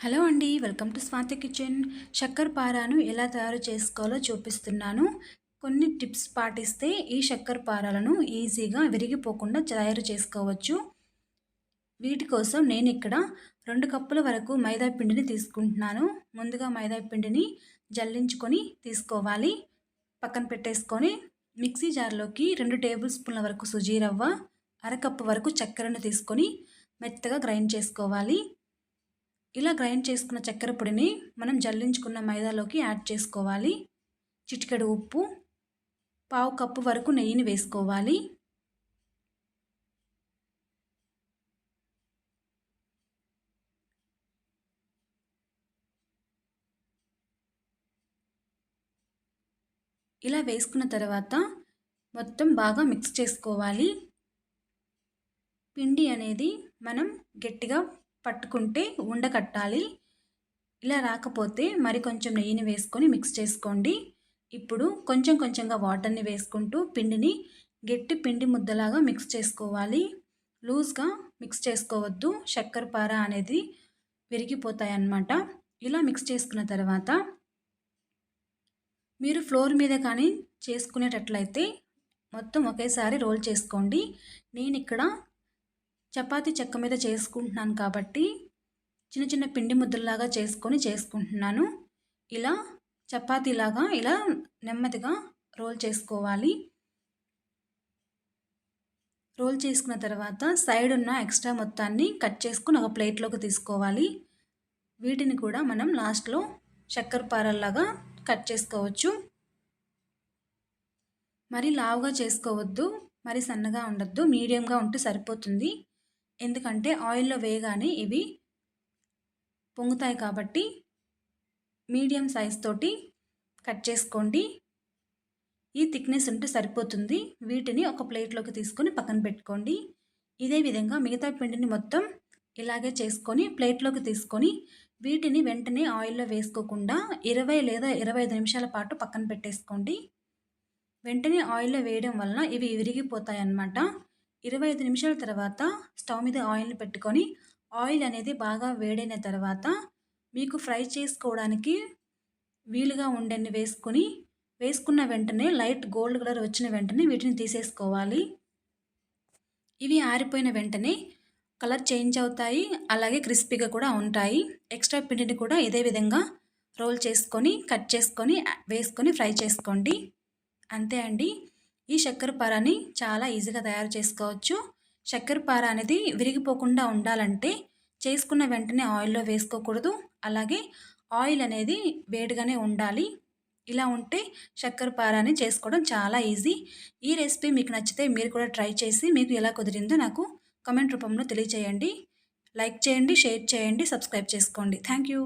Hello అండి welcome to Swathi kitchen. చక్కెర పారాను ఎలా తయారు చేసుకోవాలో చూపిస్తున్నాను. కొన్ని టిప్స్ పాటిస్తే ఈ చక్కెర పారాలను ఈజీగా విరిగిపోకుండా తయారు చేసుకోవచ్చు. వీటి కోసం నేను ఇక్కడ రెండు కప్పుల వరకు మైదా పిండిని తీసుకుంటున్నాను. ముందుగా మైదా పిండిని జల్లించుకొని తీసుకోవాలి. పక్కన పెట్టేసుకొని మిక్సీ జార్లోకి రెండు టేబుల్ స్పూన్ల వరకు సుజీ రవ్వ అరకప్పు వరకు చక్కెరను తీసుకొని మెత్తగా గ్రైండ్ చేసుకోవాలి. ఇలా గ్రైండ్ చేసుకున్న చక్కెర పొడిని మనం జల్లించుకున్న మైదాలోకి యాడ్ చేసుకోవాలి. చిటికెడు ఉప్పు పావు కప్పు వరకు నెయ్యిని వేసుకోవాలి. ఇలా వేసుకున్న తర్వాత మొత్తం బాగా మిక్స్ చేసుకోవాలి. పిండి అనేది మనం గట్టిగా పట్టుకుంటే ఉండకట్టాలి ఇలా రాకపోతే మరి కొంచెం నెయ్యిని వేసుకొని మిక్స్ చేసుకోండి. ఇప్పుడు కొంచెం కొంచెంగా వాటర్ని వేసుకుంటూ పిండిని గట్టి పిండి ముద్దలాగా మిక్స్ చేసుకోవాలి. లూజ్గా మిక్స్ చేసుకోవద్దు. చక్కెర పార అనేది విరిగిపోతాయి అన్నమాట ఇలా మిక్స్ చేసుకున్న తర్వాత మీరు ఫ్లోర్ మీద కానీ చేసుకునేటట్లయితే మొత్తం ఒకేసారి రోల్ చేసుకోండి. నేను ఇక్కడ చపాతీ చెక్క మీద చేసుకుంటున్నాను కాబట్టి చిన్న చిన్న పిండి ముద్దలాగా చేసుకొని చేసుకుంటున్నాను. ఇలా చపాతీలాగా ఇలా నెమ్మదిగా రోల్ చేసుకోవాలి. రోల్ చేసుకున్న తర్వాత సైడ్ ఉన్న ఎక్స్ట్రా మొత్తాన్ని కట్ చేసుకుని ఒక ప్లేట్లోకి తీసుకోవాలి. వీటిని కూడా మనం లాస్ట్లో చక్కెర పారల్లాగా కట్ చేసుకోవచ్చు. మరి లావుగా చేసుకోవద్దు మరి సన్నగా ఉండద్దు మీడియంగా ఉంటే సరిపోతుంది. ఎందుకంటే ఆయిల్లో వేయగానే ఇవి పొంగుతాయి కాబట్టి మీడియం సైజ్ తోటి కట్ చేసుకోండి. ఈ థిక్నెస్ ఉంటే సరిపోతుంది. వీటిని ఒక ప్లేట్లోకి తీసుకొని పక్కన పెట్టుకోండి. ఇదే విధంగా మిగతా పిండిని మొత్తం ఇలాగే చేసుకొని ప్లేట్లోకి తీసుకొని వీటిని వెంటనే ఆయిల్లో వేసుకోకుండా ఇరవై లేదా ఇరవై ఐదు నిమిషాల పాటు పక్కన పెట్టేసుకోండి. వెంటనే ఆయిల్లో వేయడం వలన ఇవి విరిగిపోతాయి అన్నమాట ఇరవై ఐదు నిమిషాల తర్వాత స్టవ్ మీద ఆయిల్ని పెట్టుకొని ఆయిల్ అనేది బాగా వేడైన తర్వాత మీకు ఫ్రై చేసుకోవడానికి వీలుగా ఉండని వేసుకొని వేసుకున్న వెంటనే లైట్ గోల్డ్ కలర్ వచ్చిన వెంటనే వీటిని తీసేసుకోవాలి. ఇవి ఆరిపోయిన వెంటనే కలర్ చేంజ్ అవుతాయి అలాగే క్రిస్పీగా కూడా ఉంటాయి. ఎక్స్ట్రా పిండిని కూడా ఇదే విధంగా రోల్ చేసుకొని కట్ చేసుకొని వేసుకొని ఫ్రై చేసుకోండి. అంతే అండి. ఈ చక్కెర పారాని చాలా ఈజీగా తయారు చేసుకోవచ్చు. చక్కెర పార అనేది విరిగిపోకుండా ఉండాలంటే చేసుకున్న వెంటనే ఆయిల్లో వేసుకోకూడదు. అలాగే ఆయిల్ అనేది వేడిగానే ఉండాలి. ఇలా ఉంటే చక్కెర పారాని చేసుకోవడం చాలా ఈజీ. ఈ రెసిపీ మీకు నచ్చితే మీరు కూడా ట్రై చేసి మీకు ఎలా కుదిరిందో నాకు కమెంట్ రూపంలో తెలియచేయండి. లైక్ చేయండి షేర్ చేయండి సబ్స్క్రైబ్ చేసుకోండి. Thank you.